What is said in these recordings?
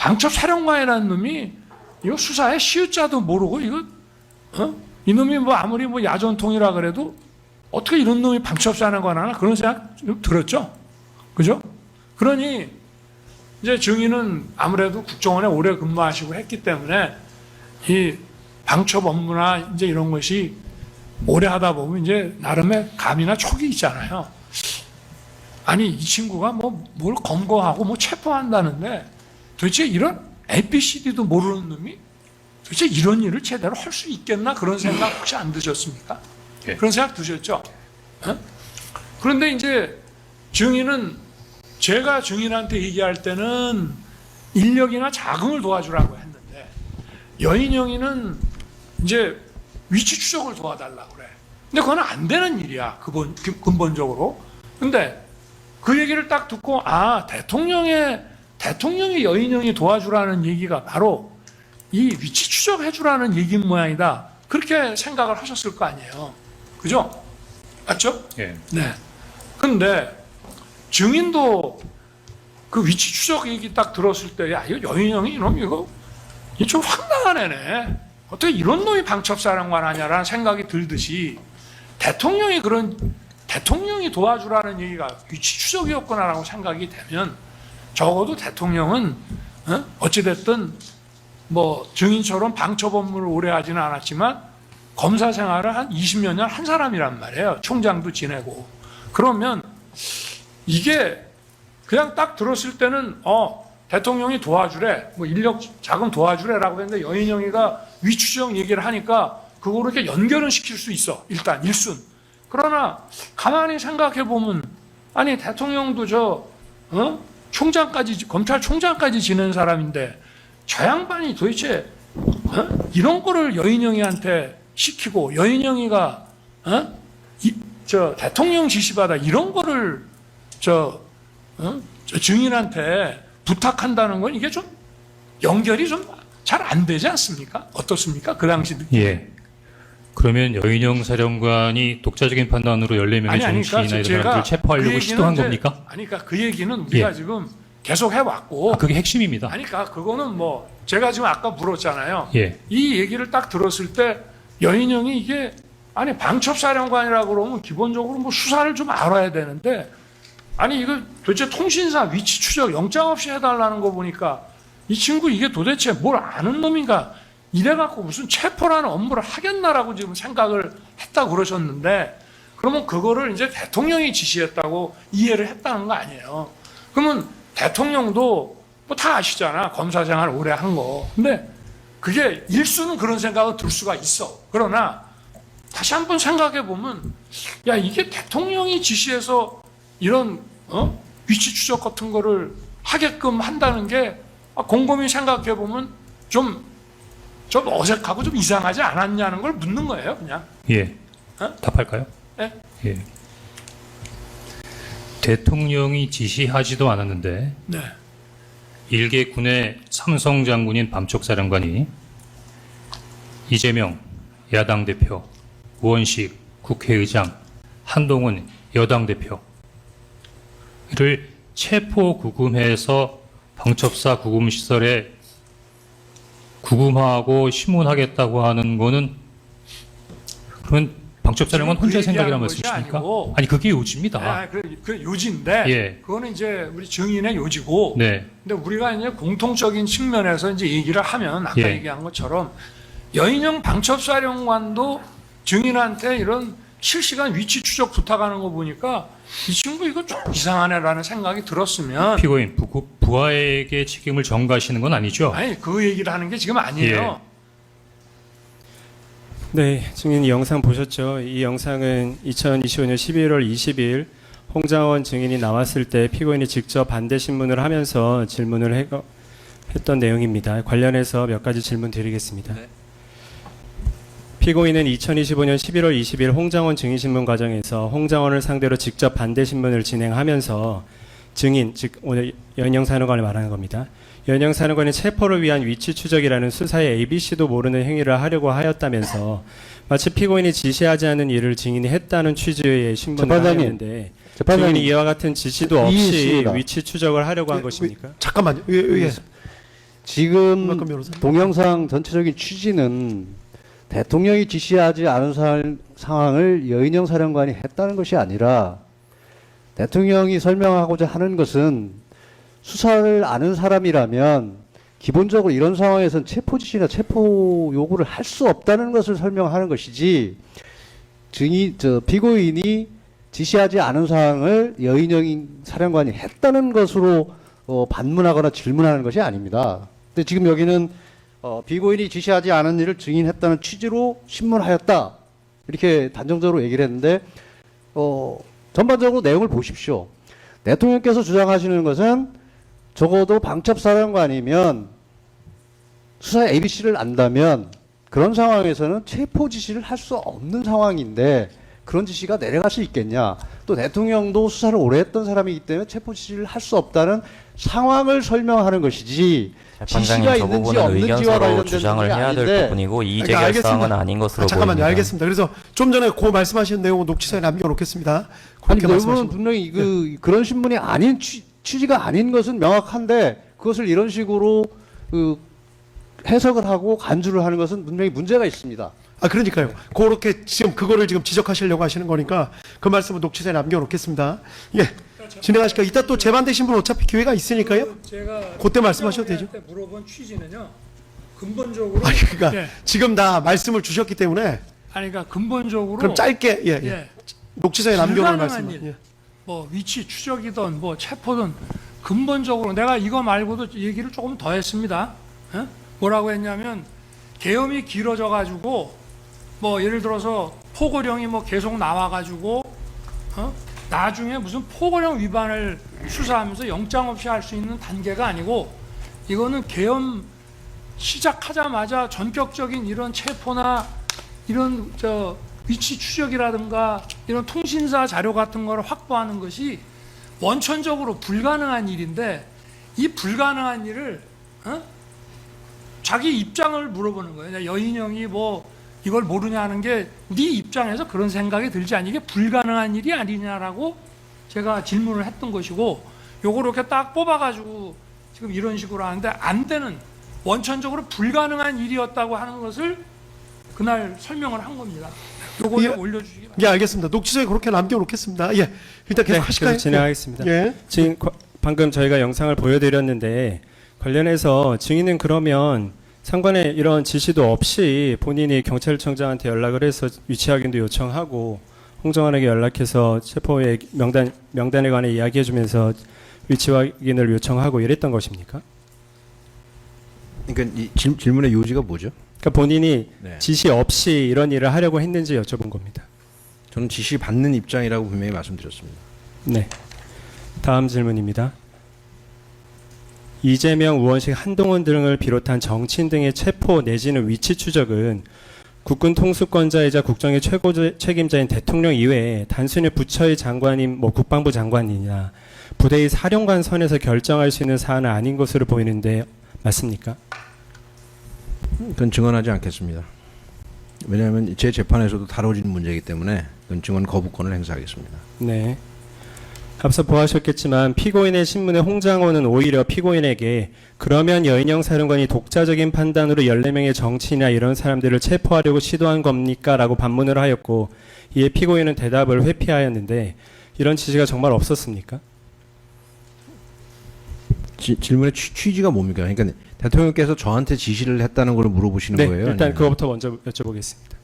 방첩 사령관이라는 놈이 이거 수사에 시읒자도 모르고 이거 어? 이놈이 뭐 아무리 뭐 야전통이라 그래도 어떻게 이런 놈이 방첩 사령관 하나 그런 생각 좀 들었죠. 그죠? 그러니 이제 증인은 아무래도 국정원에 오래 근무하시고 했기 때문에 이 방첩 업무나 이제 이런 것이 오래 하다 보면 이제 나름의 감이나 촉이 있잖아요. 아니 이 친구가 뭐 뭘 검거하고 뭐 체포한다는데 도대체 이런 ABCD도 모르는 놈이 도대체 이런 일을 제대로 할 수 있겠나 그런 생각 혹시 안 드셨습니까? 예. 그런 생각 드셨죠? 어? 그런데 이제 증인은 제가 증인한테 얘기할 때는 인력이나 자금을 도와주라고 했는데 여인영이는 이제 위치 추적을 도와달라고 그래. 근데 그건 안 되는 일이야. 근본, 근본적으로. 근데 그 얘기를 딱 듣고 아 대통령의 대통령이 여인영이 도와주라는 얘기가 바로 이 위치 추적해 주라는 얘기인 모양이다. 그렇게 생각을 하셨을 거 아니에요. 그죠? 맞죠? 예. 네. 근데 증인도 그 위치 추적 얘기 딱 들었을 때, 야, 이거 여인형이 이놈 이거, 이좀 황당한 애네. 어떻게 이런 놈이 방첩사령관 하냐라는 생각이 들듯이 대통령이 그런, 대통령이 도와주라는 얘기가 위치 추적이었구나라고 생각이 되면 적어도 대통령은, 어? 어찌됐든 뭐 증인처럼 방첩 업무를 오래 하지는 않았지만 검사 생활을 한 20몇 년한 사람이란 말이에요. 총장도 지내고. 그러면 이게 그냥 딱 들었을 때는 어 대통령이 도와주래 뭐 인력 자금 도와주래라고 했는데 여인영이가 위추정 얘기를 하니까 그거를 이렇게 연결은 시킬 수 있어 일단 일순 그러나 가만히 생각해 보면 아니 대통령도 저 어? 총장까지 검찰총장까지 지낸 사람인데 저 양반이 도대체 어? 이런 거를 여인영이한테 시키고 여인영이가 어? 이, 저 대통령 지시받아 이런 거를 저, 어? 저 증인한테 부탁한다는 건 이게 좀 연결이 좀 잘 안 되지 않습니까? 어떻습니까? 그 당시. 예. 그러면 여인영 사령관이 독자적인 판단으로 14명의 정치인이나 이런 사람들을 체포하려고 얘기는 시도한 이제- 겁니까? 아니, 그러니까 그 얘기는 우리가 예. 지금 계속 해왔고, 아, 그게 핵심입니다. 아니, 그러니까 그거는 뭐 제가 지금 아까 물었잖아요. 예. 이 얘기를 딱 들었을 때 여인영이 이게 아니 방첩사령관이라고 그러면 기본적으로 뭐 수사를 좀 알아야 되는데 아니 이거 도대체 통신사 위치 추적 영장 없이 해달라는 거 보니까 이 친구 이게 도대체 뭘 아는 놈인가 이래갖고 무슨 체포라는 업무를 하겠나라고 지금 생각을 했다고 그러셨는데 그러면 그거를 이제 대통령이 지시했다고 이해를 했다는 거 아니에요. 그러면 대통령도 뭐 다 아시잖아 검사 생활 오래 한 거. 근데 그게 일수는 그런 생각은 들 수가 있어. 그러나 다시 한번 생각해 보면 야 이게 대통령이 지시해서 이런 어? 위치 추적 같은 거를 하게끔 한다는 게 아, 곰곰이 생각해 보면 좀 좀 어색하고 좀 이상하지 않았냐는 걸 묻는 거예요, 그냥. 예. 어? 답할까요? 네. 예. 대통령이 지시하지도 않았는데 네. 일개 군의 삼성 장군인 밤촉 사령관이 이재명 야당 대표, 우원식 국회의장, 한동훈 여당 대표를 체포 구금해서 방첩사 구금 시설에 구금하고 신문하겠다고 하는 거는 그러면 방첩사령관 그 혼자 생각이란 말씀이십니까? 아니 그게 요지입니다. 아, 그, 그 요지인데 예. 그거는 이제 우리 증인의 요지고 네. 근데 우리가 이제 공통적인 측면에서 이제 얘기를 하면 아까 예. 얘기한 것처럼 여인영 방첩사령관도 증인한테 이런 실시간 위치 추적 부탁하는 거 보니까 이 친구 이거 좀 이상하네라는 생각이 들었으면 피고인 부, 부하에게 책임을 전가하시는 건 아니죠? 아니 그 얘기를 하는 게 지금 아니에요. 네, 증인 이 영상 보셨죠? 이 영상은 2025년 11월 20일 홍장원 증인이 나왔을 때 피고인이 직접 반대 신문을 하면서 질문을 해, 했던 내용입니다. 관련해서 몇 가지 질문 드리겠습니다. 피고인은 2025년 11월 20일 홍장원 증인신문 과정에서 홍장원을 상대로 직접 반대 신문을 진행하면서 증인, 즉 오늘 연영 사령관을 말하는 겁니다. 연영 사령관이 체포를 위한 위치 추적이라는 수사의 ABC도 모르는 행위를 하려고 하였다면서 마치 피고인이 지시하지 않은 일을 증인이 했다는 취지의 신문을 하였는데 증인이 이와 같은 지시도 없이 이해했습니다. 위치 추적을 하려고 한 예, 것입니까? 잠깐만요. 예, 예. 지금 김학근 변호사. 동영상 전체적인 취지는 대통령이 지시하지 않은 사- 상황을 여인영 사령관이 했다는 것이 아니라 대통령이 설명하고자 하는 것은 수사를 아는 사람이라면 기본적으로 이런 상황에서는 체포 지시나 체포 요구를 할 수 없다는 것을 설명하는 것이지 증인 저 피고인이 지시하지 않은 사항을 여인영 사령관이 했다는 것으로 어, 반문하거나 질문하는 것이 아닙니다. 근데 지금 여기는 어, 비고인이 지시하지 않은 일을 증인했다는 취지로 신문하였다 이렇게 단정적으로 얘기를 했는데 어, 전반적으로 내용을 보십시오. 대통령께서 주장하시는 것은 적어도 방첩사령관이면 수사의 ABC를 안다면 그런 상황에서는 체포 지시를 할 수 없는 상황인데 그런 지시가 내려갈 수 있겠냐. 또 대통령도 수사를 오래 했던 사람이기 때문에 체포 지시를 할 수 없다는 상황을 설명하는 것이지 지시가 있는지 없는지와 의견서로 관련된 주장을 해야 될 부분이고 그러니까 이의제기할 알겠습니다. 사항은 아닌 것으로 아, 잠깐만요. 보입니다. 알겠습니다. 그래서 좀 전에 그 말씀하신 내용은 녹취서에 남겨놓겠습니다. 아니 말씀하신 분명히 그 그런 신문이 아닌 취, 취지가 아닌 것은 명확한데 그것을 이런 식으로 그 해석을 하고 간주를 하는 것은 분명히 문제가 있습니다. 아 그러니까요. 그렇게 지금 그거를 지금 지적하시려고 하시는 거니까 그 말씀은 녹취서에 남겨놓겠습니다. 예. 진행하실까? 이따 또 재반되신 분 어차피 기회가 있으니까요. 제가 그때 말씀하셔도 되죠. 때 물어본 취지는요. 근본적으로 아니 그러니까 예. 지금 다 말씀을 주셨기 때문에 아니 그러니까 근본적으로 그럼 짧게 예, 예. 예. 녹취서에 불가능한 말씀. 일. 예. 뭐 위치 추적이든 뭐 체포든 근본적으로 내가 이거 말고도 얘기를 조금 더 했습니다. 예? 뭐라고 했냐면 계엄이 길어져 가지고 뭐 예를 들어서 포고령이 뭐 계속 나와 가지고 어? 나중에 무슨 포고령 위반을 수사하면서 영장 없이 할 수 있는 단계가 아니고 이거는 계엄 시작하자마자 전격적인 이런 체포나 이런 저 위치 추적이라든가 이런 통신사 자료 같은 거를 확보하는 것이 원천적으로 불가능한 일인데 이 불가능한 일을 어? 자기 입장을 물어보는 거예요. 여인형이 뭐 이걸 모르냐는 게 네 입장에서 그런 생각이 들지 않니? 이게 불가능한 일이 아니냐라고 제가 질문을 했던 것이고 요걸 이렇게 딱 뽑아가지고 지금 이런 식으로 하는데 안 되는 원천적으로 불가능한 일이었다고 하는 것을 그날 설명을 한 겁니다. 요거 예. 좀 올려주시기 바랍니다. 예, 알겠습니다. 녹취서에 그렇게 남겨놓겠습니다. 예. 일단 계속 네, 하실까요? 계속 진행하겠습니다. 예. 지금 과- 방금 저희가 영상을 보여드렸는데 관련해서 증인은 그러면 상관의 이런 지시도 없이 본인이 경찰청장한테 연락을 해서 위치 확인도 요청하고 홍정환에게 연락해서 체포의 명단 명단에 관해 이야기해 주면서 위치 확인을 요청하고 이랬던 것입니까? 그러니까 이 질, 질문의 요지가 뭐죠? 그러니까 본인이 네. 지시 없이 이런 일을 하려고 했는지 여쭤본 겁니다. 저는 지시 받는 입장이라고 분명히 말씀드렸습니다. 네. 다음 질문입니다. 이재명, 우원식, 한동훈 등을 비롯한 정치인 등의 체포 내지는 위치 추적은 국군 통수권자이자 국정의 최고 책임자인 대통령 이외에 단순히 부처의 장관인 뭐 국방부 장관이냐 부대의 사령관 선에서 결정할 수 있는 사안은 아닌 것으로 보이는데 맞습니까? 그건 증언하지 않겠습니다. 왜냐하면 제 재판에서도 다뤄진 문제이기 때문에 그건 증언 거부권을 행사하겠습니다. 네. 앞서 보하셨겠지만 피고인의 신문의 홍장호는 오히려 피고인에게 그러면 여인영 사령관이 독자적인 판단으로 14명의 정치인이나 이런 사람들을 체포하려고 시도한 겁니까? 라고 반문을 하였고 이에 피고인은 대답을 회피하였는데 이런 지시가 정말 없었습니까? 지- 질문의 취, 취지가 뭡니까? 그러니까 대통령께서 저한테 지시를 했다는 걸 물어보시는 네, 거예요? 일단 아니면 그거부터 먼저 여쭤보겠습니다.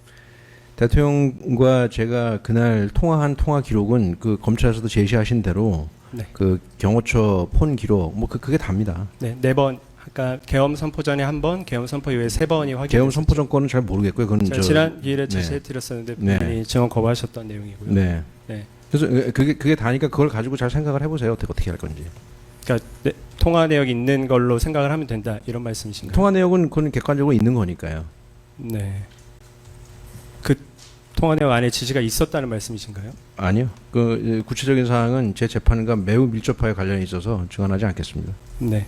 대통령과 제가 그날 통화한 통화 기록은 그 검찰에서도 제시하신 대로 네. 그 경호처 폰 기록 뭐 그, 그게 답니다. 네, 네 번. 아까 계엄 선포 전에 한 번, 계엄 선포 이후에 세 번이 확인. 계엄 선포 정권은 잘 모르겠고요. 그건 제가 저 지난 기일에 네. 제시해 드렸었는데 네. 본인이 증언 거부하셨던 내용이고요. 네. 네. 그래서 그게 그게 다니까 그걸 가지고 잘 생각을 해보세요. 어떻게 어떻게 할 건지. 그러니까 네, 통화 내역 있는 걸로 생각을 하면 된다 이런 말씀이신가요? 통화 내역은 그건 객관적으로 있는 거니까요. 네. 그 통화 내역 안에 지시가 있었다는 말씀이신가요? 아니요. 그 예, 구체적인 사항은 제 재판과 매우 밀접하게 관련이 있어서 증언하지 않겠습니다. 네.